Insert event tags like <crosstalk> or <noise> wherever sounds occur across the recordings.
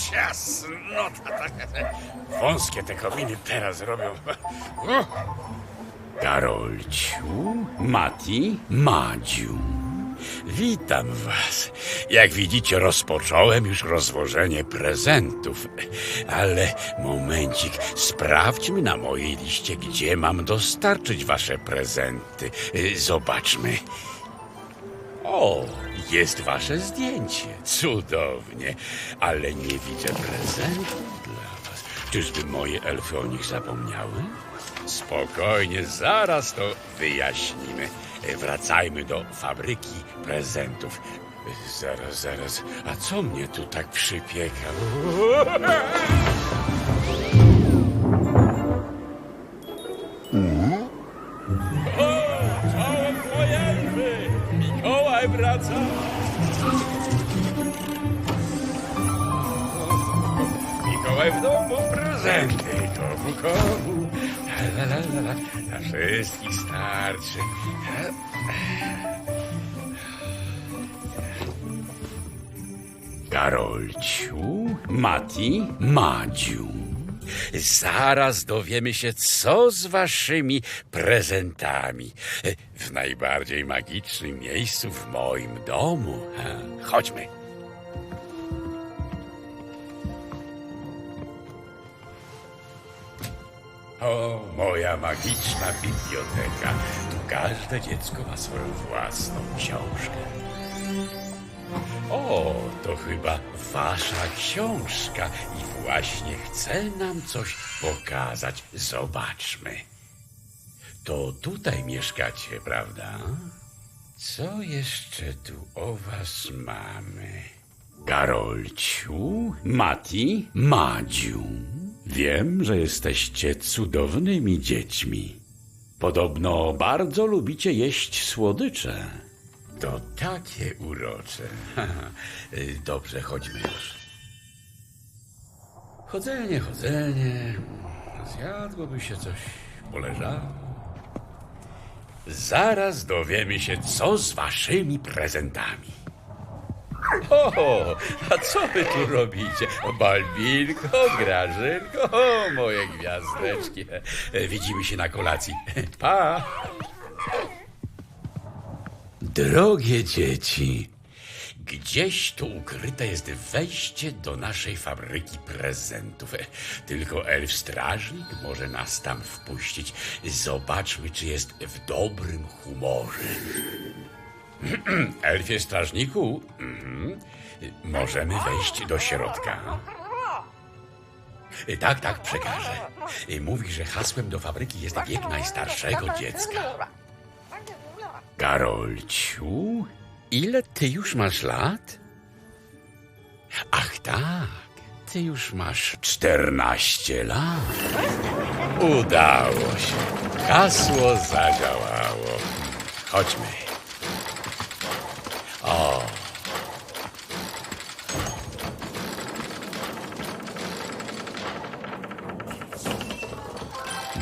Ciasnota. Wąskie te kominy teraz robią. Karolciu, Mati, Madziu. Witam was. Jak widzicie, rozpocząłem już rozwożenie prezentów. Ale momencik, sprawdźmy na mojej liście, gdzie mam dostarczyć wasze prezenty. Zobaczmy. O, jest wasze zdjęcie. Cudownie. Ale nie widzę prezentów dla was. Czyżby moje elfy o nich zapomniały? Spokojnie, zaraz to wyjaśnimy. E, Wracajmy do fabryki prezentów. E, Zaraz, zaraz. A co mnie tu tak przypieka? Czołem Mikołaj wraca! Mikołaj w domu prezenty. Komu, komu? La, la, la, la. Wszystkich starczy. Karolciu, Mati, Madziu. Zaraz dowiemy się, co z waszymi prezentami. W najbardziej magicznym miejscu w moim domu. Chodźmy. O, moja magiczna biblioteka. Tu każde dziecko ma swoją własną książkę. O, to chyba wasza książka i właśnie chce nam coś pokazać. Zobaczmy. To tutaj mieszkacie, prawda? Co jeszcze tu o was mamy? Karolciu, Mati, Madziu. Wiem, że jesteście cudownymi dziećmi. Podobno bardzo lubicie jeść słodycze. To takie urocze. <laughs> Dobrze, chodźmy już. Chodzenie, chodzenie. Zjadłoby się coś, poleżało. Zaraz dowiemy się, co z waszymi prezentami. O, a co wy tu robicie? Balbinko, Grażynko, o, moje gwiazdeczki. Widzimy się na kolacji. Pa! Drogie dzieci, gdzieś tu ukryte jest wejście do naszej fabryki prezentów. Tylko elf strażnik może nas tam wpuścić. Zobaczmy, czy jest w dobrym humorze. <clears throat> Elfie strażniku, mhm. możemy wejść do środka. Tak, tak, przekażę. Mówi, że hasłem do fabryki jest wiek najstarszego dziecka. Karolciu, ile ty już masz lat? Ach tak, ty już masz czternaście lat. Udało się. Hasło zadziałało. Chodźmy.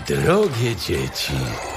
Drogie dzieci,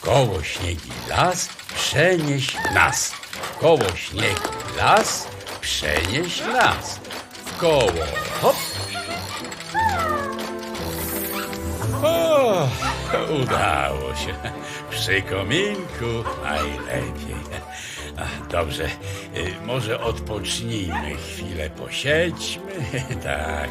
W koło śniegi las, przenieś nas. W koło śniegi las, przenieś nas. W koło, hop. O, udało się. Przy kominku najlepiej. Dobrze, y, może odpocznijmy chwilę, posiedźmy. <laughs> Tak,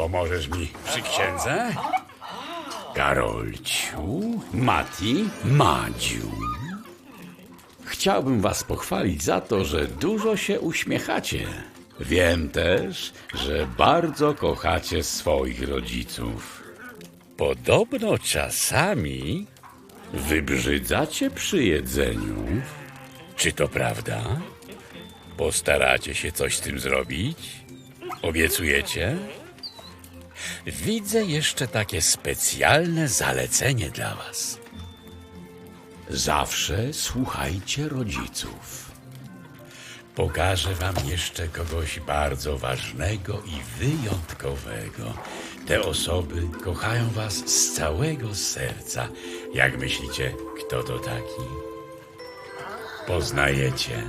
Pomożesz mi przy księdze? Karolciu, Mati, Madziu. Chciałbym was pochwalić za to, że dużo się uśmiechacie. Wiem też, że bardzo kochacie swoich rodziców. Podobno czasami wybrzydzacie przy jedzeniu. Czy to prawda? Postaracie się coś z tym zrobić? Obiecujecie? Widzę jeszcze takie specjalne zalecenie dla Was. Zawsze słuchajcie rodziców. Pokażę Wam jeszcze kogoś bardzo ważnego i wyjątkowego. Te osoby kochają Was z całego serca. Jak myślicie, kto to taki? Poznajecie.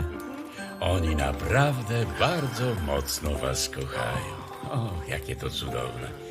Oni naprawdę bardzo mocno was kochają. O, jakie to cudowne.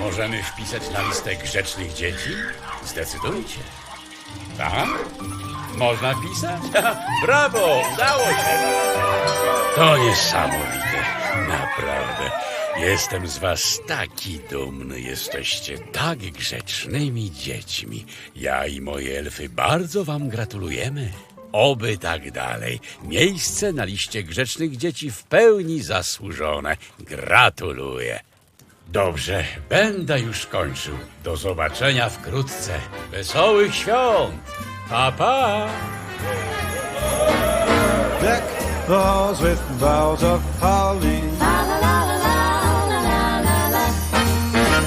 Możemy wpisać na listę grzecznych dzieci? Zdecydujcie. Tak? Można wpisać? <laughs> Brawo! Udało się! To niesamowite. Naprawdę. Jestem z was taki dumny. Jesteście tak grzecznymi dziećmi. Ja i moje elfy bardzo wam gratulujemy. Oby tak dalej. Miejsce na liście grzecznych dzieci w pełni zasłużone. Gratuluję. Dobrze, będę już kończył. Do zobaczenia wkrótce. Wesołych świąt! Pa, pa! Deck with boughs of holly.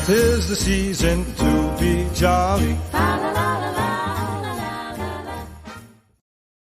Tis the season to be jolly.